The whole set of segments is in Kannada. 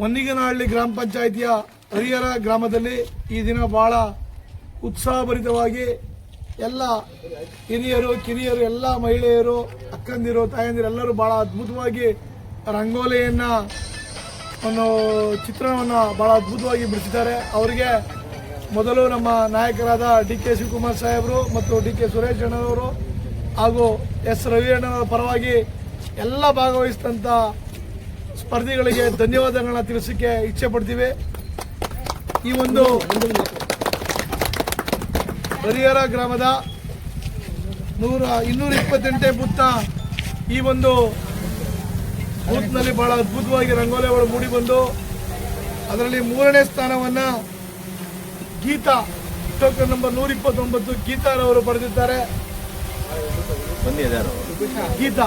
ಹೊನ್ನಿಗನಹಳ್ಳಿ ಗ್ರಾಮ ಪಂಚಾಯಿತಿಯ ಹರಿಹರ ಗ್ರಾಮದಲ್ಲಿ ಈ ದಿನ ಬಹಳ ಉತ್ಸಾಹಭರಿತವಾಗಿ ಎಲ್ಲ ಹಿರಿಯರು, ಕಿರಿಯರು, ಎಲ್ಲ ಮಹಿಳೆಯರು, ಅಕ್ಕಂದಿರು, ತಾಯಂದಿರು ಎಲ್ಲರೂ ಬಹಳ ಅದ್ಭುತವಾಗಿ ರಂಗೋಲಿಯನ್ನು ಒಂದು ಚಿತ್ರಣವನ್ನು ಬಹಳ ಅದ್ಭುತವಾಗಿ ಬಿಡಿಸಿದ್ದಾರೆ. ಅವರಿಗೆ ಮೊದಲು ನಮ್ಮ ನಾಯಕರಾದ ಡಿ ಕೆ ಶಿವಕುಮಾರ್ ಸಾಹೇಬರು ಮತ್ತು ಡಿ ಕೆ ಸುರೇಶ್ ಅಣ್ಣನವರು ಹಾಗೂ ಎಸ್ ರವಿ ಅಣ್ಣನವರ ಪರವಾಗಿ ಎಲ್ಲ ಭಾಗವಹಿಸಿದಂಥ ಸ್ಪರ್ಧಿಗಳಿಗೆ ಧನ್ಯವಾದಗಳನ್ನ ತಿಳಿಸಕ್ಕೆ ಇಚ್ಛೆ ಪಡ್ತೀವಿ. ಈ ಒಂದು ಹರಿಹರ ಗ್ರಾಮದ ನೂರ ಇನ್ನೂರ ಇಪ್ಪತ್ತೆಂಟೇ ಬುತ್ತ ಈ ಒಂದು ಬೂತ್ನಲ್ಲಿ ಬಹಳ ಅದ್ಭುತವಾಗಿ ರಂಗೋಲಿಗಳು ಮೂಡಿ ಬಂದು ಅದರಲ್ಲಿ ಮೂರನೇ ಸ್ಥಾನವನ್ನ ಗೀತಾ ಟೋಕನ್ ನಂಬರ್ ನೂರ ಇಪ್ಪತ್ತೊಂಬತ್ತು ಗೀತಾರವರು ಪಡೆದಿದ್ದಾರೆ. ಗೀತಾ.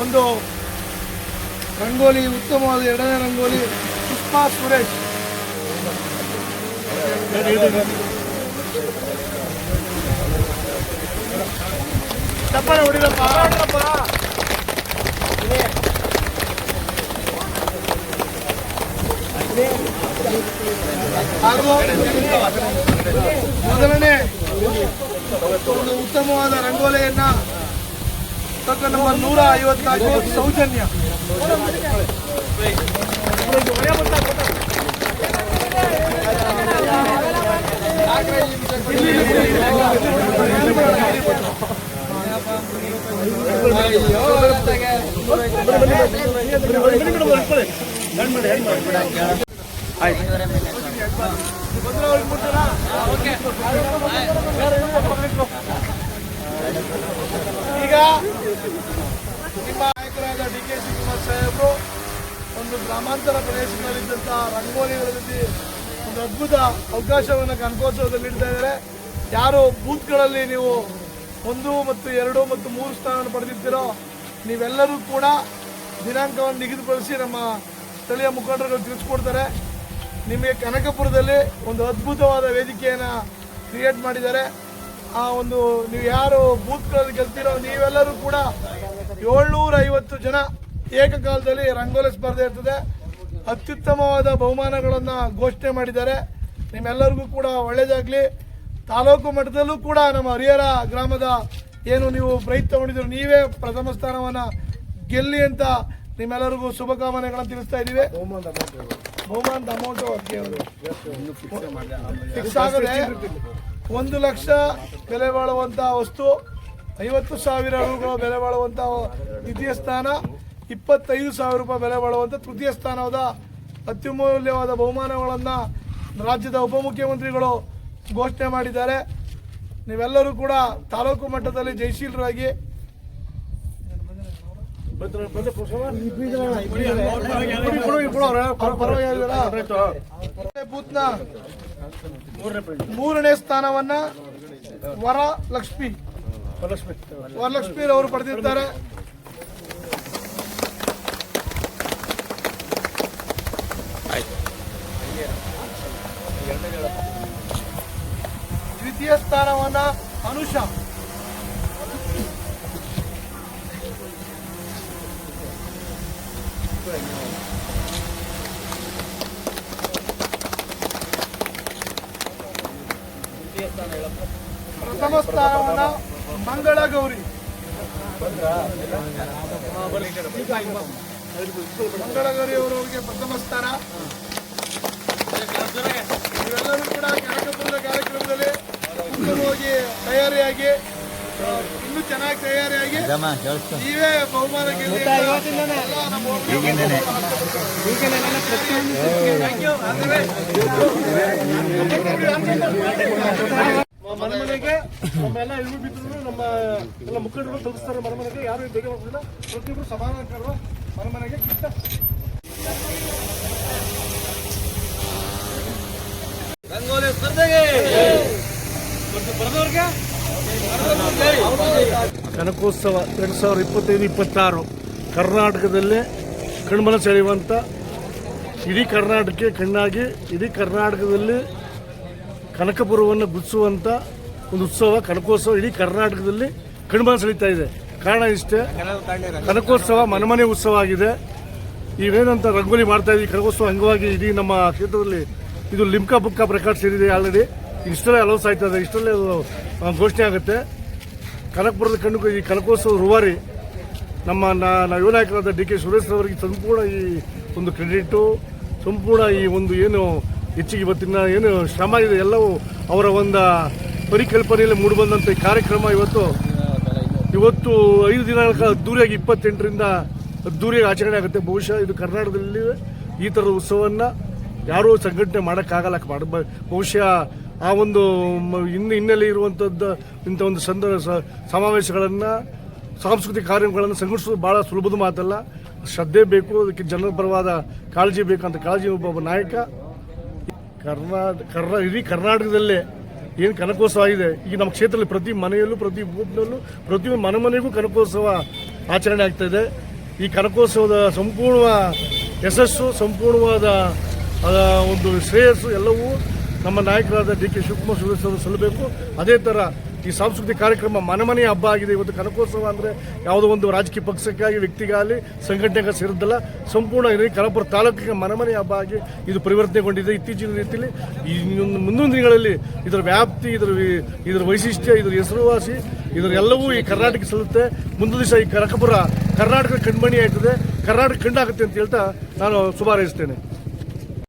ಒಂದು ರಂಗೋಲಿ ಉತ್ತಮವಾದ ಎರಡನೇ ರಂಗೋಲಿ ಪುಷ್ಪಾ ಸುರೇಶ್ ಚಪ್ಪಾಳೆ ಹೊಡಿರಪ್ಪ ಹಾಗೂ ಮೊದಲನೇ ಒಂದು ಉತ್ತಮವಾದ ರಂಗೋಲಿಯನ್ನ ಟೋಕನ್ ನಮ್ಮ ನೂರ ಐವತ್ನಾಲ್ಕು ಸೌಜನ್ಯ. ಈಗ ನಿಮ್ಮ ನಾಯಕರಾದ ಡಿ ಕೆ ಶಿವಕುಮಾರ್ ಸಾಹೇಬರು ಒಂದು ಗ್ರಾಮಾಂತರ ರಂಗೋಲಿಗಳ ರಂಗೋಲಿಗಳಲ್ಲಿ ಒಂದು ಅದ್ಭುತ ಅವಕಾಶವನ್ನು ಕನಕೋತ್ಸವದಲ್ಲಿ ನೀಡ್ತಾ ಇದ್ದಾರೆ. ಯಾರು ಬೂತ್ಗಳಲ್ಲಿ ನೀವು ಒಂದು ಮತ್ತು ಎರಡು ಮತ್ತು ಮೂರು ಸ್ಥಾನವನ್ನು ಪಡೆದಿದ್ದೀರೋ ನೀವೆಲ್ಲರೂ ಕೂಡ ದಿನಾಂಕವನ್ನು ನಿಗದಿಪಡಿಸಿ ನಮ್ಮ ಸ್ಥಳೀಯ ಮುಖಂಡರುಗಳು ತಿಳಿಸ್ಕೊಡ್ತಾರೆ. ನಿಮಗೆ ಕನಕಪುರದಲ್ಲಿ ಒಂದು ಅದ್ಭುತವಾದ ವೇದಿಕೆಯನ್ನು ಕ್ರಿಯೇಟ್ ಮಾಡಿದ್ದಾರೆ. ಆ ಒಂದು ನೀವು ಯಾರು ಬೂತ್ಗಳಲ್ಲಿ ಗೆಲ್ತಿರೋ ನೀವೆಲ್ಲರೂ ಕೂಡ ಏಳ್ನೂರ ಐವತ್ತು ಜನ ಏಕಕಾಲದಲ್ಲಿ ರಂಗೋಲಿ ಸ್ಪರ್ಧೆ ಇರ್ತದೆ. ಅತ್ಯುತ್ತಮವಾದ ಬಹುಮಾನಗಳನ್ನು ಘೋಷಣೆ ಮಾಡಿದ್ದಾರೆ. ನಿಮ್ಮೆಲ್ಲರಿಗೂ ಕೂಡ ಒಳ್ಳೆಯದಾಗಲಿ. ತಾಲೂಕು ಮಟ್ಟದಲ್ಲೂ ಕೂಡ ನಮ್ಮ ಹರಿಹರ ಗ್ರಾಮದ ಏನು ನೀವು ಪ್ರಯತ್ನ ತಗೊಂಡಿದ್ರು ನೀವೇ ಪ್ರಥಮ ಸ್ಥಾನವನ್ನು ಗೆಲ್ಲಿ ಅಂತ ನಿಮ್ಮೆಲ್ಲರಿಗೂ ಶುಭಕಾಮನೆಗಳನ್ನು ತಿಳಿಸ್ತಾ ಇದ್ದೀವಿ. ಬಹುಮಾನದ ಅಮೌಂಟು ಫಿಕ್ಸ್ ಆಗದೆ ಒಂದು ಲಕ್ಷ ಬೆಲೆ ಬಾಳುವಂಥ ವಸ್ತು ಐವತ್ತು ಸಾವಿರ ರೂಪಾಯಿ ಬೆಲೆ ಬಾಳುವಂಥ ದ್ವಿತೀಯ ಸ್ಥಾನ ಇಪ್ಪತ್ತೈದು ಸಾವಿರ ರೂಪಾಯಿ ಬೆಲೆ ಬಾಳುವಂಥ ತೃತೀಯ ಸ್ಥಾನದ ಅತ್ಯಮೂಲ್ಯವಾದ ಬಹುಮಾನಗಳನ್ನು ರಾಜ್ಯದ ಉಪಮುಖ್ಯಮಂತ್ರಿಗಳು ಘೋಷಣೆ ಮಾಡಿದ್ದಾರೆ ನೀವೆಲ್ಲರೂ ಕೂಡ ತಾಲೂಕು ಮಟ್ಟದಲ್ಲಿ ಜಯಶೀಲರಾಗಿ ಬೂತ್ನ ಮೂರನೇ ಸ್ಥಾನವನ್ನ ವರ ಲಕ್ಷ್ಮಿ. ವರಲಕ್ಷ್ಮಿ ಅವರು ಪಡೆದಿದ್ದಾರೆ. ದ್ವಿತೀಯ ಸ್ಥಾನವನ್ನ ಅನುಷಾ. ಪ್ರಥಮ ಸ್ಥಾನವನ್ನ ಮಂಗಳ ಗೌರಿ ಮಂಗಳ ಗೌರಿ ಅವರವರಿಗೆ ಪ್ರಥಮ ಸ್ಥಾನ. ಇವೆಲ್ಲರೂ ಕೂಡ ಕಾರ್ಯಕ್ರಮದಲ್ಲಿ ಉತ್ತಮವಾಗಿ ತಯಾರಿಯಾಗಿ ಇನ್ನೂ ಚೆನ್ನಾಗಿ ತಯಾರಿಯಾಗಿ ನೀವೇ ಬಹುಮಾನ ಮನೆಮನೆಗೆ ನಮ್ಮೆಲ್ಲ ಇಳು ಬಿದ್ರು ನಮ್ಮ ಎಲ್ಲ ಮುಖಂಡರು ತಲುಪಿಸ್ತಾರೆ ಮನೆಮನೆಗೆ ಯಾರು ಬೇಗ ಪ್ರತಿಯೊಬ್ಬರು ಸಮಾನ ಕರುವ ಮನೆಮನೆಗೆ ಕಿತ್ತ ರಂಗೋಲಿ ಸ್ಪರ್ಧೆಗೆ ಮತ್ತು ಬರೆದವ್ರಿಗೆ ಕನಕೋತ್ಸವ ಎರಡು ಸಾವಿರದ ಇಪ್ಪತ್ತೈದು, ಇಪ್ಪತ್ತಾರು. ಕರ್ನಾಟಕದಲ್ಲೇ ಕಣ್ಮನ ಸೆಳೆಯುವಂಥ ಇಡೀ ಕರ್ನಾಟಕಕ್ಕೆ ಕಣ್ಣಾಗಿ, ಇಡೀ ಕರ್ನಾಟಕದಲ್ಲಿ ಕನಕಪುರವನ್ನು ಗುರ್ಸುವಂಥ ಒಂದು ಉತ್ಸವ, ಕನಕೋತ್ಸವ ಇಡೀ ಕರ್ನಾಟಕದಲ್ಲಿ ಕಣ್ಮನ ಸೆಳೀತಾ ಇದೆ. ಕಾರಣ ಇಷ್ಟೇ, ಕನಕೋತ್ಸವ ಮನಮನೆ ಉತ್ಸವ ಆಗಿದೆ. ಇವೇನಂತ ರಂಗೋಲಿ ಮಾಡ್ತಾ ಇದ್ದೀವಿ ಕನಕೋತ್ಸವ ಅಂಗವಾಗಿ ಇಡೀ ನಮ್ಮ ಕ್ಷೇತ್ರದಲ್ಲಿ ಇದು ಲಿಮ್ಕಾ ಬುಕ್ಕ ಪ್ರಕಾರ ಸೇರಿದೆ ಆಲ್ರೆಡಿ ಇಷ್ಟರಲ್ಲೇ ಅಲೌನ್ಸ್ ಆಯ್ತದೆ. ಇಷ್ಟರಲ್ಲೇ ಘೋಷಣೆ ಆಗುತ್ತೆ. ಕನಕಪುರದ ಕಣ್ಣು ಈ ಕನಕೋತ್ಸವ ರೂವಾರಿ ನಮ್ಮ ಯುವ ನಾಯಕರಾದ ಡಿ ಕೆ ಸುರೇಶ್ ಅವರಿಗೆ ಸಂಪೂರ್ಣ ಈ ಒಂದು ಕ್ರೆಡಿಟು, ಸಂಪೂರ್ಣ ಈ ಒಂದು ಏನು ಹೆಚ್ಚಿಗೆ ಇವತ್ತಿನ ಏನು ಶ್ರಮ ಇದೆ, ಎಲ್ಲವೂ ಅವರ ಒಂದು ಪರಿಕಲ್ಪನೆಯಲ್ಲಿ ಮೂಡಿಬಂದಂಥ ಈ ಕಾರ್ಯಕ್ರಮ ಇವತ್ತು. ಇವತ್ತು ಐದು ದಿನಗಳ ಅದ್ದೂರಿಯಾಗಿ ಇಪ್ಪತ್ತೆಂಟರಿಂದ ಅದ್ದೂರಿಯಾಗಿ ಆಚರಣೆ ಆಗುತ್ತೆ. ಬಹುಶಃ ಇದು ಕರ್ನಾಟಕದಲ್ಲಿ ಈ ಥರದ ಉತ್ಸವವನ್ನು ಯಾರೂ ಸಂಘಟನೆ ಮಾಡೋಕ್ಕಾಗಲ್ಲ. ಮಾಡ ಬಹುಶಃ ಆ ಒಂದು ಇನ್ನು ಹಿನ್ನೆಲೆ ಇರುವಂಥದ್ದು ಇಂಥ ಒಂದು ಸಂದ ಸಮಾವೇಶಗಳನ್ನು, ಸಾಂಸ್ಕೃತಿಕ ಕಾರ್ಯಕ್ರಮಗಳನ್ನು ಸಂಘಟಿಸೋದು ಭಾಳ ಸುಲಭದ ಮಾತಲ್ಲ. ಶ್ರದ್ಧೆ ಬೇಕು, ಅದಕ್ಕೆ ಜನರ ಪರವಾದ ಕಾಳಜಿ ಬೇಕಂತ ಕಾಳಜಿ ಒಬ್ಬ ಒಬ್ಬ ನಾಯಕ. ಕರ್ನಾಟಕ ಕರ್ನಾ, ಇಡೀ ಕರ್ನಾಟಕದಲ್ಲೇ ಏನು ಕನಕೋತ್ಸವ ಆಗಿದೆ. ಈಗ ನಮ್ಮ ಕ್ಷೇತ್ರದಲ್ಲಿ ಪ್ರತಿ ಮನೆಯಲ್ಲೂ, ಪ್ರತಿ ಬೂತ್ನಲ್ಲೂ ಪ್ರತಿ ಮನೆ ಮನೆಗೂ ಕನಕೋತ್ಸವ ಆಚರಣೆ ಆಗ್ತಾ ಇದೆ. ಈ ಕನಕೋತ್ಸವದ ಸಂಪೂರ್ಣ ಯಶಸ್ಸು, ಸಂಪೂರ್ಣವಾದ ಒಂದು ಶ್ರೇಯಸ್ಸು ಎಲ್ಲವೂ ನಮ್ಮ ನಾಯಕರಾದ ಡಿ ಕೆ ಶಿವಕುಮಾರ್ ಸುರೇಶ್ ಸಲ್ಲಬೇಕು. ಅದೇ ಥರ ಈ ಸಾಂಸ್ಕೃತಿಕ ಕಾರ್ಯಕ್ರಮ ಮನೆ ಹಬ್ಬ ಆಗಿದೆ. ಇವತ್ತು ಕನಕೋತ್ಸವ ಅಂದರೆ ಯಾವುದೋ ಒಂದು ರಾಜಕೀಯ ಪಕ್ಷಕ್ಕಾಗಿ, ವ್ಯಕ್ತಿಗಾಗಲಿ, ಸಂಘಟನೆಗೆ ಸೇರಿದ್ದಲ್ಲ. ಸಂಪೂರ್ಣ ಕನಕಪುರ ತಾಲೂಕಿಗೆ ಮನೆ ಹಬ್ಬ ಆಗಿ ಇದು ಪರಿವರ್ತನೆಗೊಂಡಿದೆ. ಇತ್ತೀಚಿನ ರೀತಿಯಲ್ಲಿ ಇನ್ನೊಂದು ಮುಂದಿನ ದಿನಗಳಲ್ಲಿ ಇದರ ವ್ಯಾಪ್ತಿ, ಇದರ ಇದರ ವೈಶಿಷ್ಟ್ಯ, ಇದರ ಹೆಸರುವಾಸಿ ಇದರೆಲ್ಲವೂ ಈ ಕರ್ನಾಟಕ ಸಲ್ಲುತ್ತೆ. ಮುಂದಿನ ದಿವಸ ಈ ಕನಕಪುರ ಕರ್ನಾಟಕ ಕಣ್ಮಣಿ ಆಯ್ತದೆ. ಕರ್ನಾಟಕ ಕಂಡಾಗುತ್ತೆ ಅಂತ ಹೇಳ್ತಾ ನಾನು ಶುಭಾರೈಸ್ತೇನೆ